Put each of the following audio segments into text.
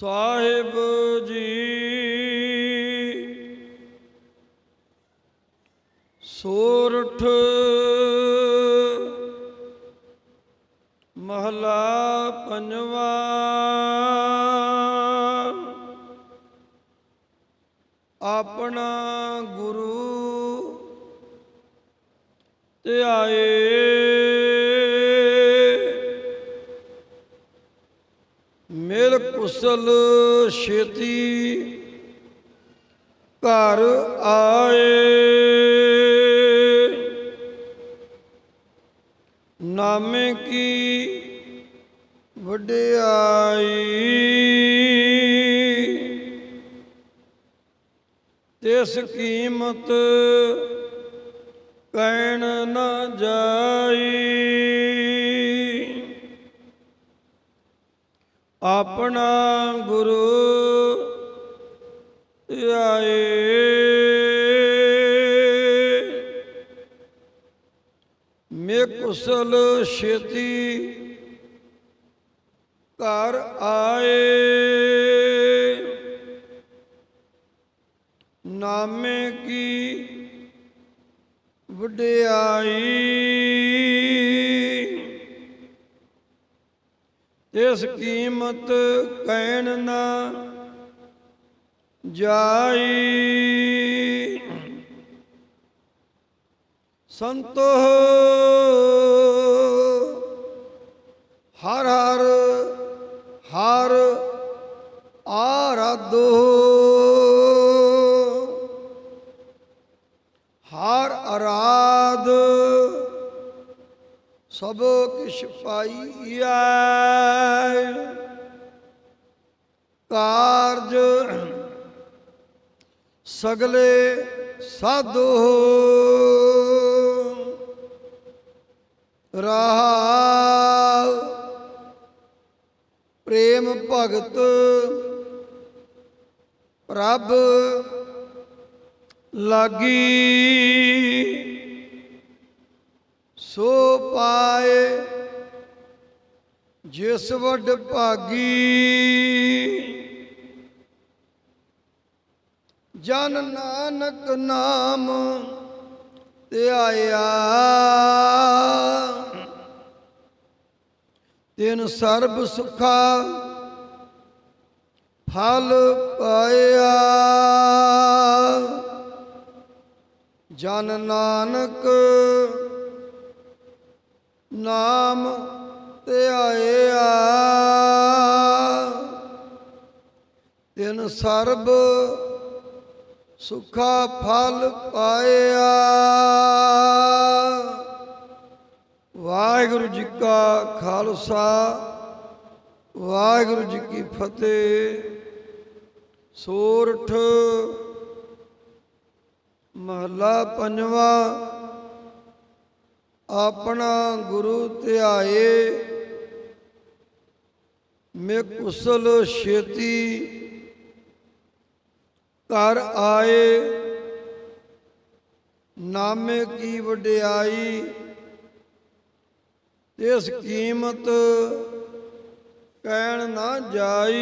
ਸਾਹਿਬ ਜੀ। ਸੋਰਠ ਮਹਲਾ ਪੰਜਵਾ। ਆਪਣਾ ਗੁਰੂ ਧਿਆਏ। ਕੁਸਲ ਛੇਤੀ ਘਰ ਆਏ। ਨਾਮੇ ਕੀ ਵਡਿਆਈ? ਤਿਸ ਕੀਮਤ ਕਹਿਣ ਨਾ ਜਾਈ। ਆਪਣਾ ਮੇ ਕੁਸਲ ਛੇਤੀ ਘਰ ਆਏ। ਨਾਮੇ ਕੀ ਵਡਿਆਈ। ਇਸ ਕੀਮਤ ਕਹਿਣ ਨਾ ਜਾਈ। ਸੰਤੋ ਹਰ ਹਰ ਹਰ ਆਰਾਧੋ ਹਰ ਆਰਾਧ ਸਭ ਕਿਛ ਪਾਈਐ। ਕਾਰਜ ਸਗਲੇ ਸਾਧੂ। ਰਹਾਉ ਪ੍ਰੇਮ ਭਗਤ ਪ੍ਰਭ ਲਾਗੀ। ਸੋ ਪਾਏ ਜਿਸ ਵੱਡ ਭਾਗੀ। ਜਨ ਨਾਨਕ ਨਾਮ ਧਿਆਇਆ। ਤਿਨ ਸਰਬ ਸੁਖਾ ਫਲ ਪਾਇਆ। ਜਨ ਨਾਨਕ ਨਾਮ ਧਿਆਇਆ। ਤਿਨ ਸਰਬ ਸੁਖਾ ਫਲ ਪਾਇਆ। ਵਾਹਿਗੁਰੂ ਜੀ ਕਾ ਖਾਲਸਾ, ਵਾਹਿਗੁਰੂ ਜੀ ਕੀ ਫਤਿਹ। ਸੋਰਠ, ਮਹਲਾ ਪੰਜਵਾ, ਆਪਣਾ ਗੁਰੂ ਧਿਆਏ, ਮੇ ਕੁਸਲ ਛੇਤੀ ਘਰ ਆਏ, ਨਾਮੇ ਕੀ ਵਡਿਆਈ ਇਸ ਕੀਮਤ ਕਹਿਣ ਨਾ ਜਾਈ।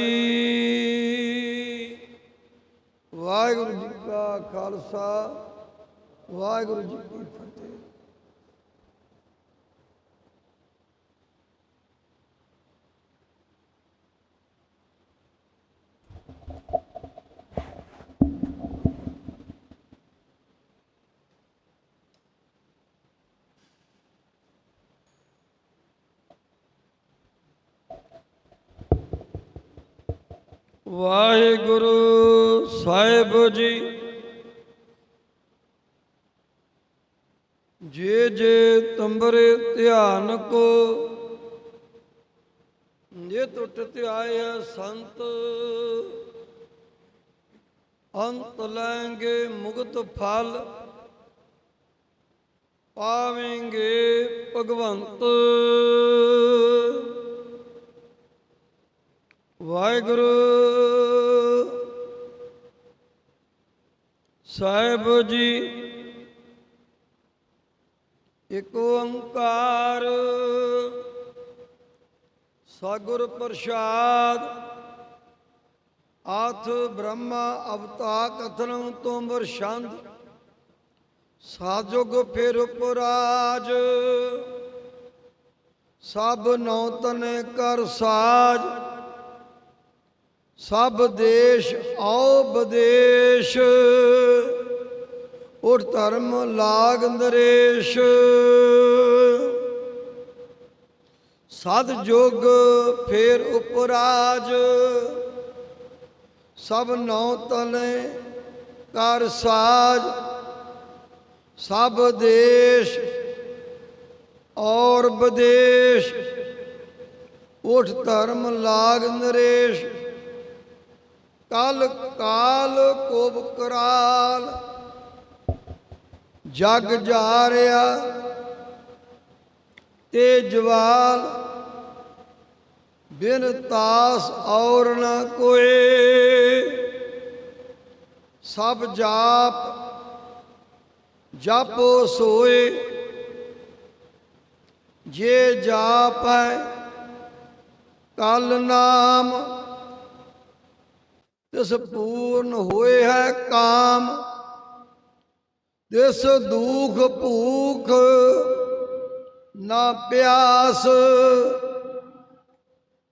ਵਾਹਿਗੁਰੂ ਜੀ ਕਾ ਖਾਲਸਾ ਵਾਹਿਗੁਰੂ ਜੀ ਕੀ ਫਤਿਹ। ਵਾਹਿਗੁਰੂ ਸਾਹਿਬ ਜੀ। ਜੇ ਜੇ ਤੰਬਰੇ ਧਿਆਨ ਕੋ ਜੇ ਟੁੱਟ ਧਿਆਇਆ ਸੰਤ, ਅੰਤ ਲੈਂਗੇ ਮੁਕਤ ਫਲ, ਪਾਵੇਂਗੇ ਭਗਵੰਤ। ਵਾਹਿਗੁਰੂ ਸਾਹਿਬ ਜੀ, ਇਕ ਓੰਕਾਰ ਸਗੁਰ ਪ੍ਰਸਾਦ, ਆਥ ਬ੍ਰਹਮਾ ਅਵਤਾ ਕਥਨੰ ਤੋਮਰ ਛੰਦ ਸਾਜੁਗ ਫਿਰ ਉਪਰਾਜ ਸਭ ਨੌ ਤਨ ਕਰ ਸਾਜ ਸਭ ਦੇਸ਼ ਆਓ ਬਦੇਸ਼। ਉਠ ਧਰਮ ਲਾਗ ਨਰੇਸ਼। ਸਦ ਜੁਗ ਫੇਰ ਉਪਰਾਜ। ਸਭ ਨੌ ਤਨੇ ਕਰ ਸਾਜ। ਸਭ ਦੇਸ਼ ਔਰ ਵਿਦੇਸ਼ ਉਠ ਧਰਮ ਲਾਗ ਨਰੇਸ਼। ਕਲ ਕਾਲ ਕੋਬ ਕਰਾਲ, ਜਗ ਜਾਰਿਆ ਤੇ ਜਵਾਲ, ਬਿਨ ਤਾਸ ਔਰ ਨਾ ਕੋਏ। ਸਭ ਜਾਪ, ਜਾਪੋ ਸੋਏ, ਜੇ ਜਾਪੈ ਕਲ ਨਾਮ ਤਿਸ ਪੂਰਨ ਹੋਏ ਹੈ ਕਾਮ ਤਿਸ ਦੁਖ ਭੂਖ ਨਾ ਪਿਆਸ,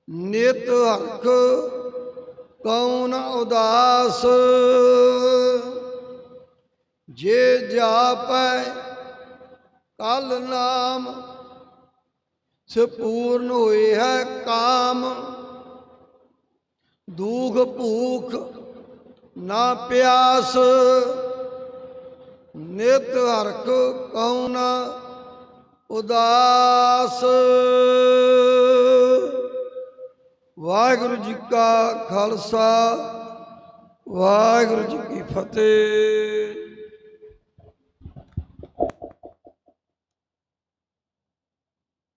ਨਿਤ ਹਰਖ ਕਉਨ ਉਦਾਸ। ਜੇ ਜਾਪੈ ਕਲ ਨਾਮ ਸਪੂਰਨ ਹੋਏ ਹੈ ਕਾਮ ਦੁਖ ਭੂਖ ਨਾ ਪਿਆਸ, ਨਿਤ ਹਰਖ ਕਉ ਨਾ ਉਦਾਸ। ਵਾਹਿਗੁਰੂ ਜੀ ਕਾ ਖਾਲਸਾ, ਵਾਹਿਗੁਰੂ ਜੀ ਕੀ ਫਤਿਹ।